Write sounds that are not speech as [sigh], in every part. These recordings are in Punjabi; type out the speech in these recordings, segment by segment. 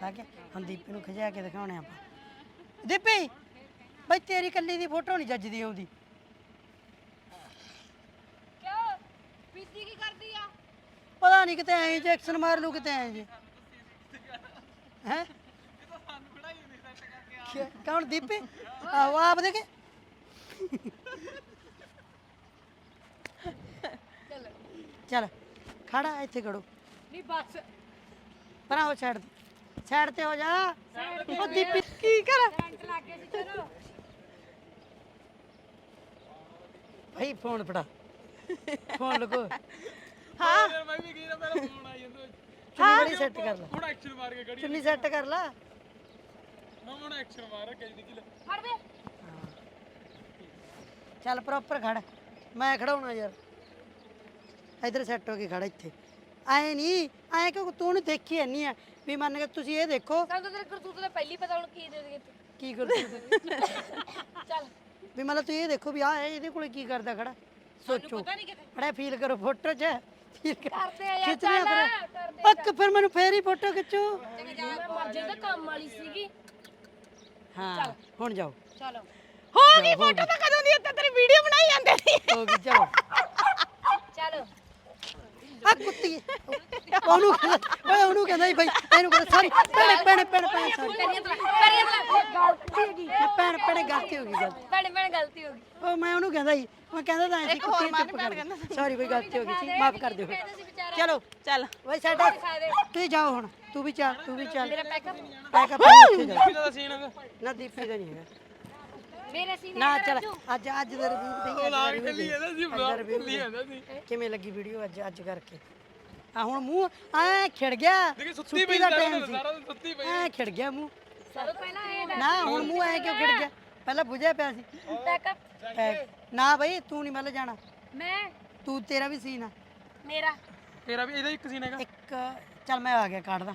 ਲਾ ਕੇ ਹੁਣ ਦੀਪੀ ਨੂੰ ਖਿਜਾ ਕੇ ਦਿਖਾਉਣੇ ਆਪਾਂ। ਦੀਪੀ ਬਈ ਤੇਰੀ ਕੱਲੀ ਦੀ ਫੋਟੋ ਨਹੀਂ ਜੱਜਦੀ ਆਉਂਦੀ ਕਿਉਂ? ਪੀਤੀ ਕੀ ਕਰਦੀ ਆ? ਪਤਾ ਨਹੀਂ ਕਿਤੇ ਐਂ ਜੈਕਸ਼ਨ ਮਾਰ ਲੂ ਕਿਤੇ ਐਂ ਜੀ। ਹੈ? ਕੌਣ ਦੀਪੀ? ਆਹੋ ਆਪ ਦੇ ਕੇ ਚੱਲ। ਚੱਲ ਖੜਾ ਇੱਥੇ ਖੜੋ। ਨਹੀਂ ਬਸ। ਪਰਾਂ ਹੋ ਛੱਡ। ਸਾਈਡ ਤੇ ਹੋ ਜਾ। ਉਹ ਦੀਪੀ ਕੀ ਕਰ? ਕਰੰਟ ਲੱਗ ਗਿਆ ਸੀ ਚਲੋ। ਭਾਈ ਫੋਨ ਫੜਾ। [laughs] ਫੋਨ ਲਗੋ ਹਾਂ। ਮੈਂ ਵੀ ਗਈ ਨਾ ਮੇਰਾ ਫੋਨ ਆ ਜਾਂਦਾ। ਚੁੰਨੀ ਬੜੀ ਸੈੱਟ ਕਰ ਲੈ। ਹੁਣ ਐਕਸ਼ਨ ਮਾਰ ਕੇ ਗੜੀ ਚੁੰਨੀ ਸੈੱਟ ਕਰ ਲੈ। ਮੈਂ ਹੁਣ ਐਕਸ਼ਨ ਮਾਰ ਕੇ ਜਦੀ ਕਿਲ ਫੜ ਵੇ। ਚੱਲ ਪ੍ਰੋਪਰ ਖੜ। ਮੈਂ ਖੜਾਉਣਾ ਯਾਰ। ਇਧਰ ਸੈੱਟ ਹੋ ਕੇ ਖੜ ਇੱਥੇ। ਐ ਨਹੀਂ ਐ ਕਿਉਂ ਤੂੰ ਨਹੀਂ ਦੇਖੀ ਐਨੀ ਆ। ਵੀ ਮੰਨ ਕੇ ਤੁਸੀਂ ਇਹ ਦੇਖੋ। ਸਾਨੂੰ ਤਾਂ ਤੇਰੇ ਕਰਤੂਤ ਦਾ ਪਹਿਲੀ ਪਤਾ ਹੁਣ ਕੀ ਦੇ ਦੇ ਕੀ ਕਰਦੇ ਚੱਲ। ਵੀ ਮਤਲਬ ਤੁਸੀਂ ਇਹ ਦੇਖੋ ਵੀ ਆ ਇਹਦੇ ਕੋਲੇ ਕੀ ਕਰਦਾ ਖੜਾ। ਸੋਚੋ। ਪਤਾ ਨਹੀਂ ਕਿਤੇ। ਖੜਾ ਫੀਲ ਕਰੋ ਫੋਟੋ 'ਚ। ਫੀਲ ਕਰਦੇ ਆ ਯਾਰ ਖਿੱਚਣੀਆਂ ਚੱਲ। ਫਿਰ ਕਰਦੇ ਪੱਕ ਫਿਰ ਮੈਨੂੰ ਫੇਰ ਹੀ ਫੋਟੋ ਖਿੱਚੋ। ਮੈਂ ਮਰ ਜੇ ਤਾਂ ਕੰਮ ਵਾਲੀ ਸੀਗੀ। ਹਾਂ ਹੁਣ ਜਾਓ। ਚਲੋ। ਹੋ ਗਈ ਫੋਟੋ ਤਾਂ ਕਦੋਂ ਦੀ ਉੱਤੇ ਤੇਰੀ ਵੀਡੀਓ ਬਣਾਈ ਜਾਂਦੇ ਸੀ ਹੋ ਗਈ ਚਲੋ ਚਲੋ। ਆ ਕੁੱਤੀ ਉਹਨੂੰ ਕਹਿੰਦਾ- ਓਏ ਉਹਨੂੰ ਕਹਿੰਦਾ ਭਾਈ ਇਹਨੂੰ ਕਹਿੰਦਾ ਸੌਰੀ ਭੈਣੇ ਭੈਣੇ ਭੈਣੇ ਭੈਣੇ ਸੌਰੀ ਕਰੀਏ ਤਾਂ ਕਰੀਏ ਤਾਂ ਗਲਤੀ ਹੋ ਗਈ ਭੈਣ ਭੈਣੇ ਗਲਤੀ ਹੋ ਗਈ ਗੱਲ ਭੈਣੇ ਭੈਣੇ ਗਲਤੀ ਹੋ ਗਈ ਉਹ ਮੈਂ ਉਹਨੂੰ ਕਹਿੰਦਾ ਸੀ ਮੈਂ ਕਹਿੰਦਾ ਤਾਂ ਐਸੀ ਕੁੱਤੀ ਚੁੱਪ ਕਰ ਸੌਰੀ ਕੋਈ ਗਲਤੀ ਹੋ ਗਈ ਸੀ ਮਾਫ ਕਰ ਦਿਓ ਚਲੋ ਚੱਲ ਓਏ ਸਾਡਾ ਤੁਸੀਂ ਜਾਓ ਹੁਣ ਤੂੰ ਵੀ ਚੱਲ ਤੂੰ ਵੀ ਚੱਲ ਮੇਰਾ ਪੈਕਅਪ ਪੈਕ ਅਪ ਜਾ ਕਿਹਦਾ ਦਾ ਸੀਨ ਹੈਗਾ ਨਾ ਦੀਪੀ ਦਾ ਨਹੀਂ ਹੈਗਾ ਮੇਰੇ ਸੀ ਨਾ ਚੱਲ। ਅੱਜ ਅੱਜ ਦਾ ਰਿਵਿਊ ਉਹ ਲਾਗ ਚੱਲੀ ਜਾਂਦਾ ਸੀ ਬਲੌਗ review ਚੱਲੀ ਜਾਂਦਾ ਸੀ। ਕਿਵੇਂ ਲੱਗੀ ਵੀਡੀਓ ਅੱਜ ਅੱਜ ਕਰਕੇ? ਆ ਹੁਣ ਮੂੰਹ ਐ ਖਿੜ ਗਿਆ। ਦੇਖੀ ਸੁੱਤੀ ਸੁੱਤੀ ਪਈ ਦਾ ਸਾਰਾ ਟਾਈਮ ਦਿਨ ਸੀ। ਸਾਰਾ ਦਿਨ ਸੁੱਤੀ ਪਈ ਐ ਖਿੜ ਗਿਆ ਮੂੰਹ। ਚਲੋ ਪਹਿਲਾਂ ਇਹ ਨਾ ਹੁਣ ਮੂੰਹ ਐ ਕਿਉਂ ਖਿੜ ਗਿਆ? ਪਹਿਲਾਂ ਬੁਝਿਆ ਪਿਆ ਸੀ। ਨਾ ਬਈ ਤੂੰ ਨਹੀਂ ਮੱਲ ਜਾਣਾ। ਮੈਂ? ਤੂੰ ਤੇਰਾ ਵੀ ਸੀਨ ਆ। ਮੇਰਾ। ਤੇਰਾ ਵੀ ਇਹਦਾ ਇੱਕ ਸੀਨ ਹੈਗਾ। ਇੱਕ ਚੱਲ ਮੈਂ ਆ ਗਿਆ ਕੱਢਦਾ।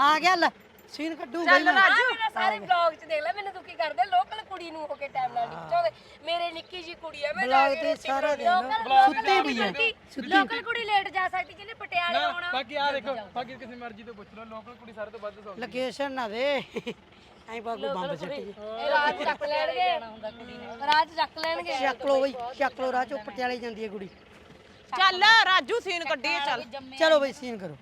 ਆ ਗਿਆ ਲੈ। ਸੀਨ ਕੱਢੂ ਬਈ ਚੱਲ ਮੈਂ ਰਾਜੂ ਮੇਰਾ ਸਾਰੇ ਵਲੌਗ ਚ ਦੇਖ ਲੈ ਮੈਨੂੰ ਤੂੰ ਕੀ ਕਰਦੇ ਲੋਕਲ ਕੁੜੀ ਨੂੰ ਹੋ ਕੇ ਟਾਈਮ ਨਾਲ ਨਹੀਂ ਚਾਹੁੰਦੇ ਮੇਰੇ ਨਿੱਕੀ ਜੀ ਕੁੜੀ ਆ ਮੈਂ ਕੇ ਤੇ ਸਾਰਾ। ਦੇਖ ਲੋਕਲ ਸੁੱਤੀ ਆ। ਕੁੜੀ- ਲੋਕਲ ਕੁੜੀ ਲੇਟ ਜਾ ਸਕਦੀ ਜਿਹਨੇ ਪਟਿਆਲੇ ਆਉਣਾ। ਬਾਕੀ ਆ ਦੇਖੋ ਬਾਕੀ ਕਿਸੇ ਮਰਜ਼ੀ ਤੋਂ ਪੁੱਛ ਲਓ ਲੋਕਲ ਕੁੜੀ ਸਾਰੇ ਤੋਂ ਵੱਧ ਸੌ ਲੋਕੇਸ਼ਨ ਨਾ ਦੇ। ਐਂ ਬਾਗੂ ਬੰਬ ਇਹ ਰਾਤ ਚੱਕ ਲੈਣਗੇ। ਰਾਤ ਚੱਕ ਲੈਣਗੇ। ਚੱਕ ਲੋ ਬਈ ਚੱਕ ਲੋ ਰਾਹ ਚੋਂ ਪਟਿਆਲੇ ਜਾਂਦੀ ਹੈ ਕੁੜੀ। ਚੱਲ ਰਾਜੂ ਸੀਨ ਕੱਢੀਏ ਚੱਲ। ਚਲੋ ਬਈ ਸੀਨ ਕਰੋ।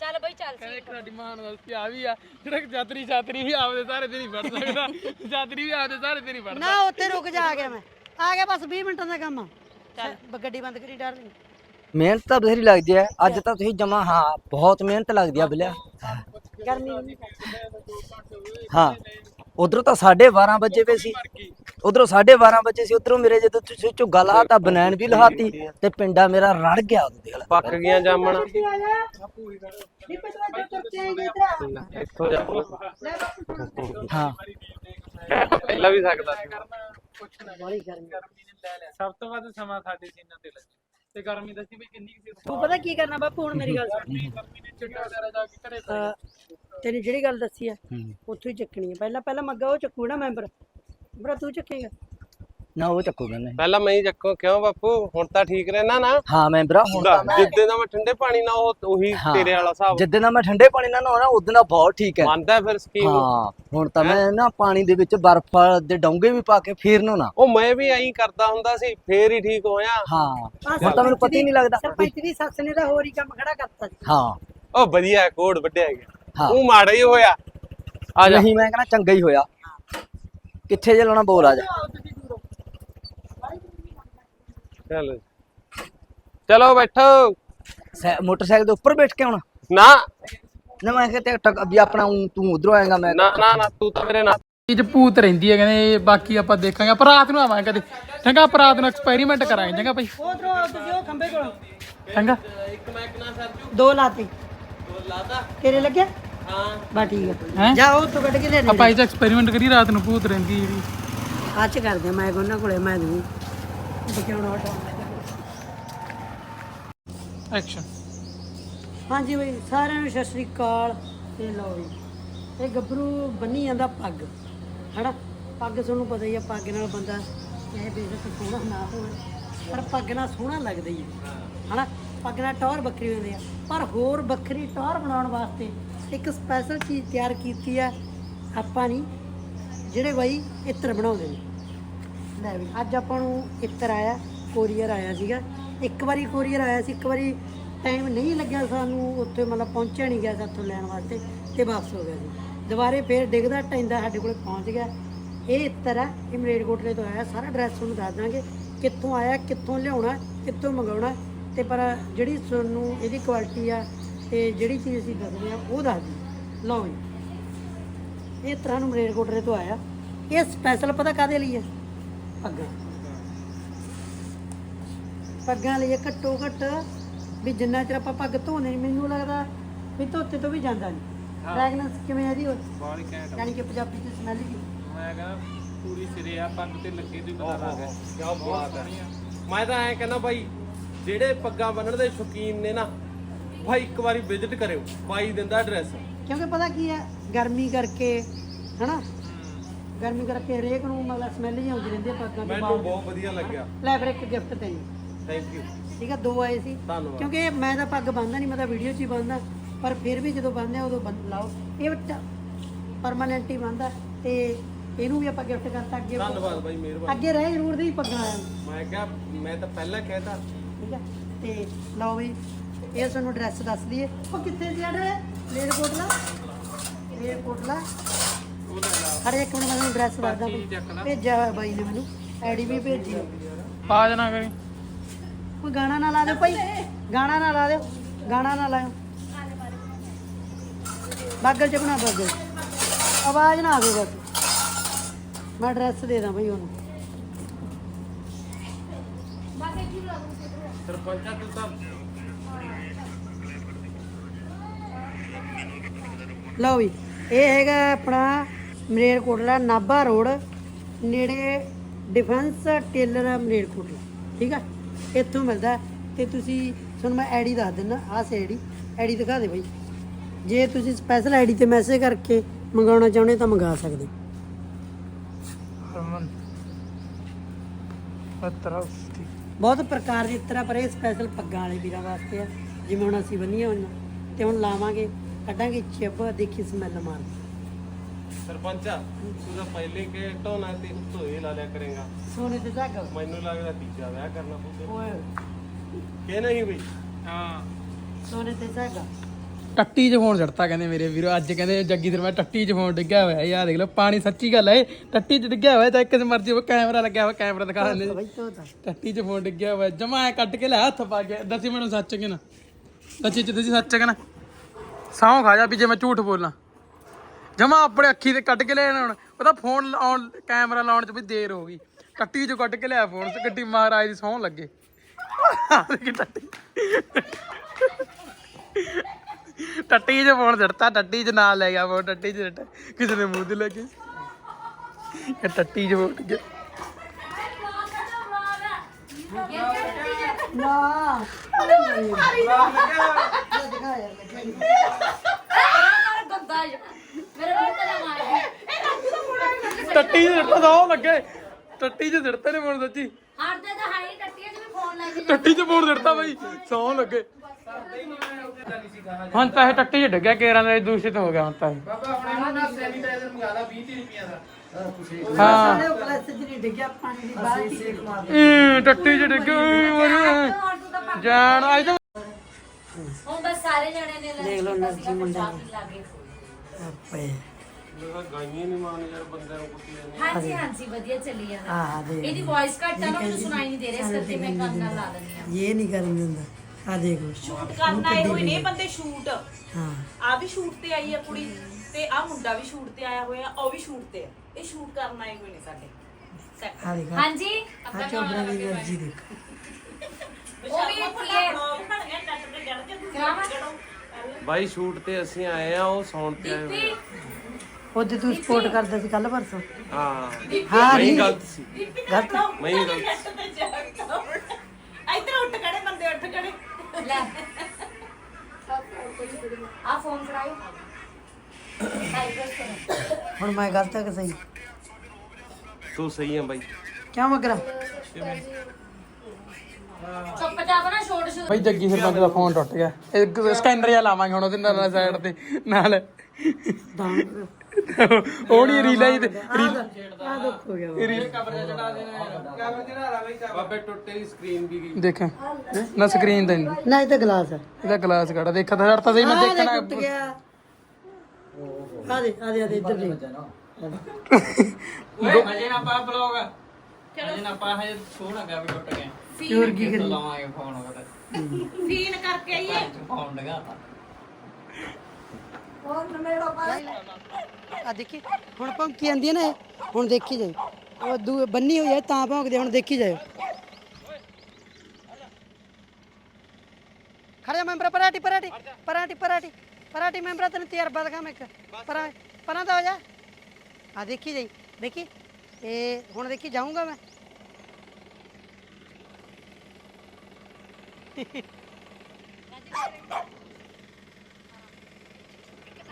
ਚੱਲ ਬਈ ਚੱਲ ਕਹਿੰਦੇ ਇੱਕ ਸਾਡੀ ਮਾਂ ਨੂੰ ਦੱਸੀ ਆ ਵੀ ਆ। ਜਿਹੜਾ ਯਾਤਰੀ ਯਾਤਰੀ ਵੀ ਆਪਦੇ ਸਾਰੇ ਦਿਨ ਹੀ ਵੜ ਸਕਦਾ। ਯਾਤਰੀ ਵੀ ਆਪਦੇ ਸਾਰੇ ਦਿਨ ਹੀ ਵੜ ਨਾ ਉੱਥੇ ਰੁਕ ਜਾ ਆ ਗਿਆ ਮੈਂ। ਆ ਗਿਆ ਬਸ 20 ਮਿੰਟਾਂ ਦਾ ਕੰਮ ਆ। ਚੱਲ। ਗੱਡੀ ਬੰਦ ਕਰੀ ਡਾਰਲਿੰਗ ਮਿਹਨਤ ਤਾਂ ਬਥੇਰੀ ਲੱਗਦੀ ਹੈ ਅੱਜ ਤਾਂ ਤੁਸੀਂ ਜਮਾ ਹਾਂ ਬਹੁਤ ਮਿਹਨਤ ਲੱਗਦੀ ਆ ਬਿਲਿਆ। ਗਰਮੀ ਹਾਂ। ਉਧਰੋਂ ਤਾਂ 12:30 ਵਜੇ ਵੇ ਸੀ। ਉਧਰੋਂ 12:30 ਵਜੇ ਸੀ ਉਧਰੋਂ ਮੇਰੇ ਜਦੋਂ ਤੁਸੀਂ ਝੁੱਗਾ ਲਾਤਾ ਬਨੈਣ ਵੀ ਲਹਾਤੀ ਤੇ ਪਿੰਡਾ ਮੇਰਾ ਰੜ ਗਿਆ ਉਦੋਂ ਦੇਖ ਲੈ। ਪੱਕ ਗਈਆਂ ਜਾਮਣ। ਇੱਥੋਂ ਜਾ ਹਾਂ ਪਹਿਲਾਂ ਵੀ ਸਕਦਾ ਸੀ। ਸਭ ਤੋਂ ਵੱਧ ਸਮਾਂ ਸਾਡੇ ਸੀਨਾਂ ਤੇ ਲੱਗਿਆ ਤੇ ਗਰਮੀ ਦੱਸੀ ਵੀ ਕਿੰਨੀ ਸੀ ਤੂੰ ਪਤਾ ਕੀ ਕਰਨਾ ਬਾਪੂ ਹੁਣ ਮੇਰੀ ਗੱਲ ਸੁਣ। ਗਰਮੀ ਨੇ ਚਿੱਟਾ ਵਗੈਰਾ ਜਾ ਕੇ ਘਰੇ ਅਹ, ਤੈਨੂੰ ਜਿਹੜੀ ਗੱਲ ਦੱਸੀ ਆ ਉੱਥੋਂ ਹੀ ਚੱਕਣੀ ਹੈ ਪਹਿਲਾਂ ਪਹਿਲਾਂ ਮੱਗਾ ਉਹ ਚੱਕੂ ਨਾ ਮੈਂਬਰ। ਬਰਾ ਤੂੰ ਚੱਕੇਗਾ ਨਾ ਉਹ ਚੱਕੂਗਾ ਨਹੀਂ। ਪਹਿਲਾਂ ਮੈਂ ਹੀ ਚੱਕੋ ਕਿਉਂ ਬਾਪੂ? ਹੁਣ ਤਾਂ ਠੀਕ ਰਹਿਣਾ ਨਾ ਹਾਂ ਮੈਂਬਰਾ ਹੁਣ ਤਾਂ ਮੈਂ ਜਿੱਦੇ ਦਾ ਮੈਂ ਠੰਡੇ ਪਾਣੀ ਨਾਲ ਉਹ ਉਹੀ ਹਾਂ। ਤੇਰੇ ਵਾਲਾ ਹਿਸਾਬ। ਜਿੱਦਾਂ ਦਾ ਮੈਂ ਠੰਡੇ ਪਾਣੀ ਨਾਲ ਨਹਾਉਣਾ ਉਦੋਂ ਦਾ ਬਹੁਤ ਠੀਕ ਹੈ। ਮੰਨਦਾ ਫਿਰ ਸਕੀਮ। ਹਾਂ ਹੁਣ ਤਾਂ ਮੈਂ ਨਾ ਪਾਣੀ ਦੇ ਵਿੱਚ ਬਰਫ਼ ਦੇ ਡੋਂਗੇ ਵੀ ਪਾ ਕੇ ਫੇਰ ਨਹਾਉਣਾ। ਉਹ ਮੈਂ ਵੀ ਐਂ ਕਰਦਾ ਹੁੰਦਾ ਸੀ ਫੇਰ ਹੀ ਠੀਕ ਹੋਇਆ। ਹਾਂ ਹੁਣ ਤਾਂ ਮੈਨੂੰ ਪਤਾ ਹੀ ਨਹੀਂ ਲੱਗਦਾ। ਸਰਪੰਚ ਦੀ ਸੱਸ ਨੇ ਤਾਂ ਹੋਰ ਹੀ ਕੰਮ ਖੜਾ ਕਰਤਾ ਸੀ ਹਾਂ। ਉਹ ਵਧੀਆ ਕੋਡ ਵੱਡਿਆ ਗਿਆ। ਹਾਂ। ਉਹ ਮਾੜਾ ਹੀ ਹੋਇਆ। ਆ ਜਾ। ਨਹੀਂ ਮੈਂ ਕਹਿੰਦਾ ਚੰਗਾ ਹੀ ਹੋਇਆ। ਕਿੱਥੇ ਜੇ ਲਾਉਣਾ ਬੋਲ ਆ ਜਾ। ਚਲੋ। ਚਲੋ ਬੈਠੋ। ਸੈ- ਮੋਟਰਸਾਈਕਲ ਦੇ ਉੱਪਰ ਬੈਠ ਕੇ ਆਉਣਾ। ਨਾ। ਨਾ ਮੈਂ ਕਿਹਾ ਤੇ ਵੀ ਆਪਣਾ ਊਂ ਤੂੰ ਉਧਰੋਂ ਆਏਗਾ ਮੈਂ ਨਾ ਨਾ ਨਾ ਤੂੰ ਤਾਂ ਮੇਰੇ ਨਾਲ। ਇਹ ਚ ਭੂਤ ਰਹਿੰਦੀ ਹੈ ਕਹਿੰਦੇ ਬਾਕੀ ਆਪਾਂ ਦੇਖਾਂਗੇ। ਆਪਾਂ ਰਾਤ ਨੂੰ ਆਵਾਂਗੇ ਕਦੇ। ਚੰਗਾ ਆਪਾਂ ਰਾਤ ਨੂੰ ਐਕਸਪੈਰੀਮੈਂਟ ਕਰਾਂਗੇ। ਚੰਗਾ ਭਾਈ। ਉਧਰੋਂ ਤੁਸੀਂ ਉਹ ਖੰਬੇ ਕੋਲ। ਚੰਗਾ। ਇੱਕ ਮੈਂ ਕਿਨਾ ਸਰਜੂ ਦੋ ਲਾਤੇ। ਦੋ ਲਾਦਾ ਤੇਰੇ ਲੱਗਿਆ ਬਾ ਠੀਕ ਹੈ ਹੈ? ਜਾ ਉਹ ਤੋਂ ਕੱਢ ਕੇ ਲੈ ਲੈ ਆਪਾਂ ਇਹ ਚ ਐਕਸਪੈਰੀਮੈਂਟ ਕਰੀ ਰਾਤ ਨੂੰ ਭੂਤ ਰਹਿੰਦੀ ਹੈ ਜਿਹੜੀ ਅੱਜ ਕਰਦੇ ਆ, ਮੈਂ ਉਹਨਾਂ ਕੋਲੇ ਮੈਂ ਦੂੰ। ਬਚਾਉਣਾ ਹਟਾਉਣਾ ਐਕਸ਼ਨ ਹਾਂਜੀ ਬਈ ਸਾਰਿਆਂ ਨੂੰ ਸਤਿ ਸ੍ਰੀ ਅਕਾਲ। ਤੇ ਲਓ ਜੀ। ਇਹ ਗੱਭਰੂ ਬੰਨੀ ਜਾਂਦਾ ਪੱਗ ਹਨਾ? ਪੱਗ ਤੁਹਾਨੂੰ ਪਤਾ ਹੀ ਆ ਪੱਗ ਨਾਲ ਬੰਦਾ ਇਹ ਸੋਹਣਾ ਨਾ ਹੋਵੇ। ਪਰ ਪੱਗ ਨਾਲ ਸੋਹਣਾ ਲੱਗਦਾ ਹੀ ਹੈ ਹਨਾ? ਪੱਗ ਨਾਲ ਟੌਰ ਵੱਖਰੀ ਹੁੰਦੀ ਆ। ਪਰ ਹੋਰ ਵੱਖਰੀ ਟੌਰ ਬਣਾਉਣ ਵਾਸਤੇ ਇੱਕ ਸਪੈਸ਼ਲ ਚੀਜ਼ ਤਿਆਰ ਕੀਤੀ ਆ ਆਪਾਂ ਨਹੀਂ ਜਿਹੜੇ ਬਾਈ ਇੱਤਰ ਬਣਾਉਂਦੇ ਨੇ। ਲੈ ਵੀ, ਅੱਜ ਆਪਾਂ ਨੂੰ ਇੱਤਰ ਆਇਆ ਕੋਰੀਅਰ ਆਇਆ ਸੀਗਾ। ਇੱਕ ਵਾਰੀ ਕੋਰੀਅਰ ਆਇਆ ਸੀ, ਇੱਕ ਵਾਰੀ ਟਾਈਮ ਨਹੀਂ ਲੱਗਿਆ ਸਾਨੂੰ, ਉੱਥੇ ਮਤਲਬ ਪਹੁੰਚਿਆ ਨਹੀਂ ਗਿਆ ਸਾਥੋਂ ਲੈਣ ਵਾਸਤੇ ਤੇ ਵਾਪਸ ਹੋ ਗਿਆ ਸੀ। ਦੁਬਾਰੇ ਫੇਰ ਡਿੱਗਦਾ, ਟੈਂਦਾ ਸਾਡੇ ਕੋਲੇ ਪਹੁੰਚ ਗਿਆ। ਇਹ ਇੱਤਰ ਆ, ਇਹ ਮਲੇਰਕੋਟਲੇ ਤੋਂ ਆਇਆ, ਸਾਰਾ ਐਡਰੈਸ ਤੁਹਾਨੂੰ ਦੱਸ ਦਾਂਗੇ, ਕਿੱਥੋਂ ਆਇਆ, ਕਿੱਥੋਂ ਲਿਆਉਣਾ, ਕਿੱਥੋਂ ਮੰਗਾਉਣਾ ਤੇ ਪਰ ਜਿਹੜੀ ਤੁਹਾਨੂੰ ਇਹਦੀ ਕੁਆਲਿਟੀ ਆ ਤੇ ਜਿਹੜੀ ਚੀਜ਼ ਅਸੀਂ ਦੱਸਦੇ ਆ ਉਹ ਦੱਸ ਦਿਓ। ਲਓ ਜੀ। ਇਹ ਤਰ੍ਹਾਂ ਨੂੰ ਮਲੇਰਕੋਟਲੇ ਤੋਂ ਆਇਆ। ਇਹ ਸਪੈਸ਼ਲ ਪਤਾ ਕਾਦੇ ਲਈ ਹੈ? ਪੱਗਾਂ। ਪੱਗਾਂ ਲਈ ਘੱਟੋ ਘੱਟ ਵੀ ਜਿੰਨਾ ਚਿਰ ਆਪਾਂ ਪੱਗ ਧੋਨੇ ਨਹੀਂ ਮੈਨੂੰ ਲੱਗਦਾ ਵੀ ਧੋਤੇ ਤੋਂ ਵੀ ਜਾਂਦਾ ਨਹੀਂ। ਫ੍ਰੈਗਨੈਂਸ ਕਿਵੇਂ ਆ ਜੀ ਉਹ? ਬਾਲੀ ਘੈਂਟ ਯਾਨੀ ਕਿ ਪੰਜਾਬੀ ਚ ਸਮੈਲ ਕੀ ਮੈਂ ਕਹਿੰਦਾ ਪੂਰੀ ਸਿਰੇ ਆ ਪੱਗ ਤੇ ਲੱਗੇ ਤੇ ਪਤਾ ਲੱਗ ਗਿਆ। ਕੀ ਬਾਤ ਹੈ। ਮੈਂ ਤਾਂ ਐਂ ਕਹਿੰਦਾ ਬਾਈ ਜਿਹੜੇ ਪੱਗਾਂ ਬੰਨਣ ਦੇ ਸ਼ੌਕੀਨ ਨੇ ਨਾ ਭਾਈ ਇੱਕ ਵਾਰੀ ਵਿਜ਼ਿਟ ਕਰਿਓ ਬਾਈ ਦਿੰਦਾ ਐਡਰੈਸ ਕਿਉਂਕਿ ਪਤਾ ਕੀ ਹੈ ਗਰਮੀ ਕਰਕੇ ਹਨਾ? ਗਰਮੀ ਕਰਕੇ ਹਰੇਕ ਨੂੰ ਮਤਲਬ ਸਮੈਲ ਹੀ ਆਉਂਦੀ ਰਹਿੰਦੀ ਹੈ ਪੱਗਾਂ ਦੇ ਮੈਨੂੰ ਬਹੁਤ ਵਧੀਆ ਲੱਗਿਆ। ਲੈ ਫਿਰ ਇੱਕ ਗਿਫਟ ਤੈਨੂੰ ਥੈਂਕ ਯੂ ਠੀਕ ਆ ਦੋ ਆਏ ਸੀ। ਧੰਨਵਾਦ। ਕਿਉਂਕਿ ਮੈਂ ਤਾਂ ਪੱਗ ਬੰਨਦਾ ਨਹੀਂ ਮੈਂ ਤਾਂ ਵੀਡੀਓ 'ਚ ਹੀ ਬੰਨਦਾ। ਪਰ ਫਿਰ ਵੀ ਜਦੋਂ ਬੰਨਦੇ ਆ ਉਦੋਂ ਬੰਨ ਲਾਓ। ਇਹ ਪਰਮਾਨੈਂਟ ਹੀ ਬੰਨਦਾ। ਤੇ ਇਹਨੂੰ ਵੀ ਆਪਾਂ ਗਿਫਟ ਕਰਤਾ ਅੱਗੇ ਧੰਨਵਾਦ ਬਾਈ ਮਿਹਰਬਾਨੀ। ਅੱਗੇ ਰਹੇ ਜ਼ਰੂਰ ਦੀ ਪੱਗਾਂ ਆਇਆ ਮੈਂ ਕਿਹਾ ਮੈਂ ਤਾਂ ਪਹਿਲਾਂ ਕਹਿਤਾ। ਠੀਕ ਹੈ। ਤੇ ਲਓ ਵੀ ਇਹ ਤੁਹਾਨੂੰ ਐਡਰੈਸ ਦੱਸ ਦਈਏ। ਉਹ ਕਿੱਥੇ ਸੀ ਐਡਰੈਸ ਲੇਡ ਕੋਟਲਾ। ਲੇਡ ਕੋਟਲਾ। ਹਰ ਇੱਕ ਮਿੰਟ ਮੈਨੂੰ ਐਡਰੈਸ ਦੱਸਦਾ ਬਈ ਭੇਜਿਆ ਹੋਇਆ ਬਾਈ ਨੇ ਮੈਨੂੰ। ਆਈਡੀ ਵੀ ਭੇਜੀ। ਪਾਜ ਨਾ ਕਰੀ ਕੋਈ ਗਾਣਾ ਨਾ ਲਾ ਦਿਓ ਭਾਈ। ਗਾਣਾ ਨਾ ਲਾ ਦਿਓ। ਗਾਣਾ ਨਾ ਲਾਇਓ। ਬਾਗਲ ਚ ਬਣਾ ਬਾਗਲ ਆਵਾਜ਼ ਨਾ ਆਵੇ ਬਸ। ਮੈਂ ਐਡਰੈਸ ਦੇ ਦਾਂ ਭਾਈ ਉਹਨੂੰ। ਸਰਪੰਚਾ ਤੂੰ ਤਾਂ ਲਓ ਵੀ ਇਹ ਹੈਗਾ ਆਪਣਾ ਮਲੇਰਕੋਟਲਾ ਨਾਭਾ ਰੋਡ ਨੇੜੇ ਡਿਫੈਂਸ ਟੇਲਰ ਮਲੇਰਕੋਟਲਾ ਠੀਕ ਆ? ਇੱਥੋਂ ਮਿਲਦਾ ਤੇ ਤੁਸੀਂ ਤੁਹਾਨੂੰ ਮੈਂ ਆਈਡੀ ਦੱਸ ਦਿੰਦਾ ਆਹ ਸੇ ਆਈਡੀ ਆਈਡੀ ਦਿਖਾ ਦੇ ਬਈ। ਜੇ ਤੁਸੀਂ ਸਪੈਸ਼ਲ ਆਈਡੀ ਤੇ ਮੈਸੇਜ ਕਰਕੇ ਮੰਗਾਉਣਾ ਚਾਹੁੰਦੇ ਤਾਂ ਮੰਗਾ ਸਕਦੇ ਪਤਰਾ ਬਹੁਤ ਪ੍ਰਕਾਰ ਦੀ ਤਰ੍ਹਾਂ ਪਰ ਇਹ ਸਪੈਸ਼ਲ ਪੱਗਾਂ ਵਾਲੇ ਵੀਰਾਂ ਵਾਸਤੇ ਆ ਜਿਵੇਂ ਹੁਣ ਅਸੀਂ ਬੰਨੀਆਂ ਹੋਈਆਂ ਤੇ ਹੁਣ ਲਾਵਾਂਗੇ। ਕੱਢਾਂਗੇ ਚਿੱਬ ਦੇਖੀ ਸਮੈਲ ਮਾਰ ਸਰਪੰਚਾ ਤੂੰ ਤਾਂ ਪਹਿਲੇ ਕਿ ਢੋਣਾ ਤੇ ਇਹ ਲਾ ਲਿਆ ਕਰੇਗਾ। ਸੋਨੇ ਤੇ ਝੱਗ। ਮੈਨੂੰ ਲੱਗਦਾ ਤੀਜਾ ਵਿਆਹ ਕਰਨਾ ਪਊਗਾ। ਓਏ। ਕਿ ਨਹੀਂ ਬਈ? ਹਾਂ। ਸੋਨੇ ਤੇ ਝੱਗ। ਟੱਟੀ 'ਚ ਫੋਨ ਚੜਤਾ ਕਹਿੰਦੇ ਮੇਰੇ ਵੀਰੋ ਅੱਜ ਕਹਿੰਦੇ ਜੱਗੀ ਦਰ ਮੈਂ ਟੱਟੀ 'ਚ ਫੋਨ ਡਿੱਗਿਆ ਹੋਇਆ ਯਾਰ ਦੇਖ ਲਓ ਪਾਣੀ ਸੱਚੀ ਗੱਲ ਹੈ ਟੱਟੀ 'ਚ ਡਿੱਗਿਆ ਹੋਇਆ ਤਾਂ ਇੱਕ ਮਰਜ਼ੀ ਉਹ ਕੈਮਰਾ ਲੱਗਿਆ ਹੋਇਆ ਕੈਮਰਾ ਦਿਖਾ ਦਿੰਦੇ ਬਈ ਤੋ ਤਾਂ ਟੱਟੀ 'ਚ ਫੋਨ ਡਿੱਗਿਆ ਹੋਇਆ ਜਮਾ ਐ ਕੱਟ ਕੇ ਲੈ ਹੱਥ ਪਾ ਕੇ ਦੱਸੀ ਮੈਨੂੰ ਸੱਚ ਕਿ ਨਾ। ਦੱਸੀ ਚ ਦੱਸੀ ਸੱਚ ਕਿ ਨਾ। ਸੌਂ ਖਾ ਜਾ ਵੀ ਜੇ ਮੈਂ ਝੂਠ ਬੋਲਾਂ। ਜਮਾ ਆਪਣੇ ਅੱਖੀ ਤੇ ਕੱਟ ਕੇ ਲੈ ਆਉਣ। ਉਹਦਾ ਫੋਨ ਆਉਣ ਕੈਮਰਾ ਲਾਉਣ ਚ ਵੀ ਦੇਰ ਹੋ ਗਈ। ਟੱਟੀ 'ਚ ਕੱਟ ਕੇ ਲਿਆ ਫੋਨ ਤੇ ਗੱਡੀ ਮਹਾਰਾਜ ਦੀ ਸੌਂ ਲੱਗੇ। ਟੱਟੀ ਟੱਟੀ 'ਚ ਫੋਨ ਦਿੱਤਾ ਟੱਟੀ 'ਚ ਨਾਲ ਲੈ ਗਿਆ ਫੋਨ ਟੱਟੀ 'ਚ। ਕਿਸੇ ਨੇ ਮੂੰਹ ਤੇ ਲੈ ਕੇ ਇਹ ਟੱਟੀ 'ਚ ਫੋਨ ਗਿਆ। ਨਾ। ਟੱਟੀ 'ਚ ਸਿੱਟਾ ਸੌਂ ਲੱਗੇ। ਟੱਟੀ 'ਚ ਸਿੱਟਦੇ ਨੇ ਫੋਨ ਸੱਚੀ। ਹੜਦੇ ਤਾਂ ਹੈ ਹੀ ਟੱਟੀਆਂ 'ਚ ਵੀ ਫੋਨ ਲੈ ਕੇ ਟੱਟੀ 'ਚ ਫੋਨ ਸਿੱਟਦਾ ਬਈ ਸੌਂ ਲੱਗੇ। ਹੁਣ ਤਾਂ ਇਹ ਟੱਟੀ 'ਚ ਡਿੱਗਿਆ ਕੇਰਾਂ ਦਾ ਦੂਸ਼ਿਤ ਹੋ ਗਿਆ ਹੁਣ ਤਾਂ ਬਾਬਾ ਆਪਣੇ ਨਾਲ ਸੈਨੀਟਾਈਜ਼ਰ ਮੰਗਾ ਲਾ 20 ਰੁਪਈਆ ਦਾ। ਹਾਂ। ਉਹ ਦੀ ਟੱਟੀ 'ਚ ਮਰੀ ਜਾਨ ਅੱਜ ਹੁਣ ਬਸ ਸਾਰੇ ਜਣੇ ਨੇ ਦੇਖ ਲਓ ਨਰਜੀ ਮੁੰਡਾ ਲਾਗੇ ਆਪੇ। ਮੇਰਾ ਗਾਈਆਂ ਨਹੀਂ ਮਾਨ ਯਾਰ ਬੰਦਿਆਂ ਨੂੰ ਕੁੱਟੀ ਜਾਂਦੇ ਹਾਂਜੀ ਹਾਂਜੀ। ਵਧੀਆ ਚੱਲੀ ਆ ਹਾਂ ਦੇ ਇਹਦੀ ਵੌਇਸ ਘੱਟ ਆ ਨਾ ਮੈਨੂੰ ਸੁਣਾਈ ਨਹੀਂ ਦੇ ਰਿਹਾ ਇਸ ਕਰਕੇ ਮੈਂ ਕੰਨ ਨਾਲ ਲਾ ਦਿੰਦੀ ਆ ਇਹ ਨਹੀਂ ਕਰਨ ਦਿੰਦਾ। ਆ ਦੇਖੋ ਸ਼ੂਟ ਕਰਨ ਆਏ ਹੋਏ ਨੇ ਬੰਦੇ ਸ਼ੂਟ ਹਾਂ। ਆ ਵੀ ਸ਼ੂਟ ਤੇ ਆਈ ਆ ਕੁੜੀ ਤੇ ਆ ਮੁੰਡਾ ਵੀ ਸ਼ੂਟ ਤੇ ਆਇਆ ਹੋਇਆ ਉਹ ਵੀ ਸ਼ੂਟ ਤੇ ਆ। ਇਹ ਸ਼ੂਟ ਕਰਨ ਆਏ ਹੋਏ ਨੇ ਸਾਡੇ। ਹਾਂਜੀ ਆਪਣਾ ਚੋਬਰਾ ਦੀ ਵਰਜੀ ਦੇਖੋ। ਉਹ ਵੀ ਇੱਥੇ ਹੈ ਬਾਈ ਸ਼ੂਟ ਤੇ ਅਸੀਂ ਆਏ ਆ ਉਹ ਸੌਣ ਤੇ ਆਏ ਹੋਏ ਆ। ਉਹਦੇ ਤੂੰ ਸਪੋਰਟ ਕਰਦਾ ਸੀ ਕੱਲ ਪਰਸੋਂ। ਹਾਂ। ਹਾਂ ਮੈਂ ਨਹੀਂ ਹੀ ਗਲਤ ਸੀ। ਗਲਤ। ਮੈਂ ਹੀ ਗਲਤ ਸੀ। ਇੱਧਰ ਉੱਠ ਖੜੇ ਬੰਦੇ ਉੱਠ ਖੜੇ। ਲੈ। ਆ ਫੋਨ ਕਰਾਈ ਹੁਣ ਮੈਂ ਗਲਤ ਆ ਕਿ ਸਹੀ? ਤੂੰ ਸਹੀ ਹੈ ਬਾਈ। ਕਿਉਂ ਮਗਰਾ? ਨਾ ਛੋਟ ਛੋਟ ਬਈ ਜੱਗੀ ਸਰਪੰਚ ਦਾ ਫੋਨ ਟੁੱਟ ਗਿਆ। ਇਹ ਸਕੈਨਰ ਜਿਹਾ ਲਾਵਾਂਗੇ ਹੁਣ ਉਹਦੇ ਨਾਲ ਸਾਈਡ ਤੇ ਨਾਲ। ਉਹ ਨਹੀਂ ਰੀਲਾਂ ਹੀ ਆ ਦੁੱਖ। ਹੋ। ਗਿਆ ਬਾਬੇ ਟੁੱਟੇ ਸਕਰੀਨ ਵੀ। ਗਈ ਦੇਖ। ਨਾ ਸਕਰੀਨ ਤੇ ਨੀ। ਨਾ ਇਹ ਤਾਂ ਗਲਾਸ ਹੈ। ਇਹਦਾ ਗਲਾਸ ਕੱਢ ਦੇਖਾ ਤਾਂ ਤਾਂ ਸਹੀ ਮੈਂ ਦੇਖਣਾ। ਟੁੱਟ ਗਿਆ। ਆ ਦੇ ਆ ਦੇ ਆ ਦੇ ਇੱਧਰ ਦੇ। ਹਜੇ ਨਾ ਪਾ ਬਲੌਗ ਹਜੇ ਨਾ ਪਾ ਹਜੇ ਸੋਹਣਾ ਗਿਆ ਵੀ ਟੁੱਟ ਗਿਆ। ਹੋਰ ਕੀ ਕਰੀ ਲਾਵਾਂਗੇ ਫੋਨ ਉਹਦਾ ਸੀਨ ਕਰਕੇ ਆਈਏ। ਫੋਨ ਲਗਾ ਆ ਦੇਖੀ ਹੁਣ ਭੌਂਕੀ ਜਾਂਦੀ ਹੈ ਨਾ ਇਹ। ਹੁਣ ਦੇਖੀ ਜਾਏ ਉਹ ਦੂ ਬੰਨੀ ਹੋਈ ਹੈ ਤਾਂ ਭੌਂਕਦੇ ਹੁਣ ਦੇਖੀ ਜਾਏ ਖੜਿਆ member party party party party. Party member ਤੈਨੂੰ ਤਜਰਬਾ ਦਿਖਾਵਾਂ ਇੱਕ। ਪਰਾਂ ਪਰਾਂ ਤਾਂ ਹੋ ਜਾ। ਆ ਦੇਖੀ ਜਾਈ। ਦੇਖੀ ਇਹ ਹੁਣ ਦੇਖੀ ਜਾਊਂਗਾ ਮੈਂ।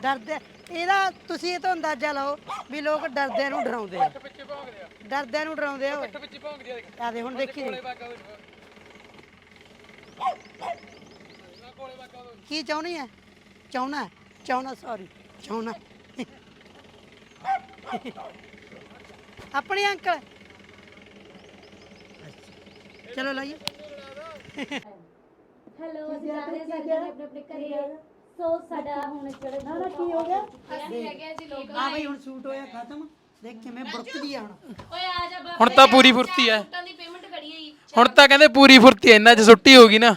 ਡਰਦੇ, ਇਹਦਾ ਤੁਸੀਂ ਇਹ ਤੋਂ ਅੰਦਾਜ਼ਾ ਲਾਓ ਵੀ ਲੋਕ ਡਰਦਿਆਂ ਨੂੰ ਡਰਾਉਂਦੇ ਆ। ਡਰਦਿਆਂ ਨੂੰ ਡਰਾਉਂਦੇ ਆ, ਓਏ। ਆ ਦੇ, ਹੁਣ ਦੇਖੀ। ਜਾਈ ਕੀ ਚਾਹੁੰਦੀ ਹੈ ਚਾਹਣਾ ਚਾਹਣਾ ਸੌਰੀ ਚਾਹਣਾ। ਆਪਣੇ ਅੰਕਲ। ਚਲੋ ਲਾਈਏ। ਹੈਲੋ ਅਸੀਂ ਸਾਰੇ ਸਾਡੇ ਆਪਣੇ ਆਪਣੇ ਘਰੇ। ਸੋ ਸਾਡਾ ਹੁਣ ਜਿਹੜਾ ਨਾ ਕੀ ਹੋ ਗਿਆ? ਅਸੀਂ ਹੈਗੇ ਆ ਜੀ ਲੋਕ। ਆ ਬਈ ਹੁਣ ਸੂਟ ਹੋਇਆ ਖਤਮ। ਦੇਖ ਕਿਵੇਂ ਬੁਰਕਦੀ ਆ ਹੁਣ। ਓਏ ਆ ਜਾ ਬਾਬਾ ਹੁਣ ਤਾਂ ਪੂਰੀ ਫੁਰਤੀ ਐ ਸੂਟਾਂ ਦੀ ਪੇਮੈਂਟ ਖੜੀ ਹੈ ਜੀ। ਹੁਣ ਤਾਂ ਕਹਿੰਦੇ ਪੂਰੀ ਫੁਰਤੀ ਐ ਇਹਨਾਂ 'ਚ ਸੁੱਟੀ ਹੋ ਗਈ ਨਾ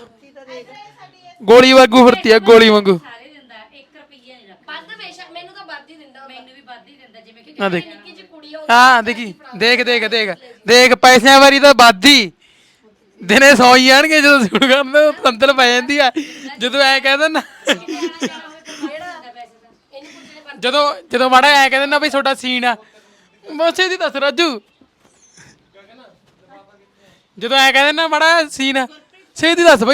ਗੋਲੀ ਵਾਂਗੂ ਫੁਰਤੀ ਐ ਗੋਲੀ ਵਾਂਗੂ। ਸਾਰੇ ਦਿੰਦਾ 1 ਰੁਪਈਆ ਨਹੀਂ ਰੱਖ ਵੱਧ ਬੇਸ਼ੱਕ ਮੈਨੂੰ ਤਾਂ ਵੱਧ ਹੀ ਦਿੰਦਾ ਮੈਨੂੰ ਵੀ ਵੱਧ ਹੀ ਦਿੰਦਾ ਜਿਵੇਂ ਕਿ ਆ ਦੇਖ। ਨਿੱਕੀ ਜਿਹੀ ਕੁੜੀ ਆ ਹਾਂ ਦੇਖੀ। ਦੇਖ ਦੇਖ ਦੇਖ। ਦੇਖ ਪੈਸਿਆਂ ਵਾਰੀ ਤਾਂ ਬਾਦੀ ਦਿਨੇ ਸੌ ਹੀ ਜਾਣਗੇ ਜਦੋਂ ਸੁਣ ਕਰਦੇ ਸੰਤਲ ਪੈ ਜਾਂਦੀ ਆ। ਜਦੋਂ ਐ ਕਹਿੰਦੇ ਨਾ ਜਦੋਂ ਜਦੋਂ ਮਾੜਾ ਐ ਕਹਿੰਦੇ ਨਾ ਬਈ ਤੁਹਾਡਾ ਸੀਨ ਆ। ਮੋਸੇ ਦੀ ਦੱਸ ਰਾਜੂ। ਜਦੋਂ ਐ ਕਹਿੰਦੇ ਨਾ ਮਾੜਾ ਸੀਨ ਆ ਛੇਤੀ ਦੱਸ ਬਈ।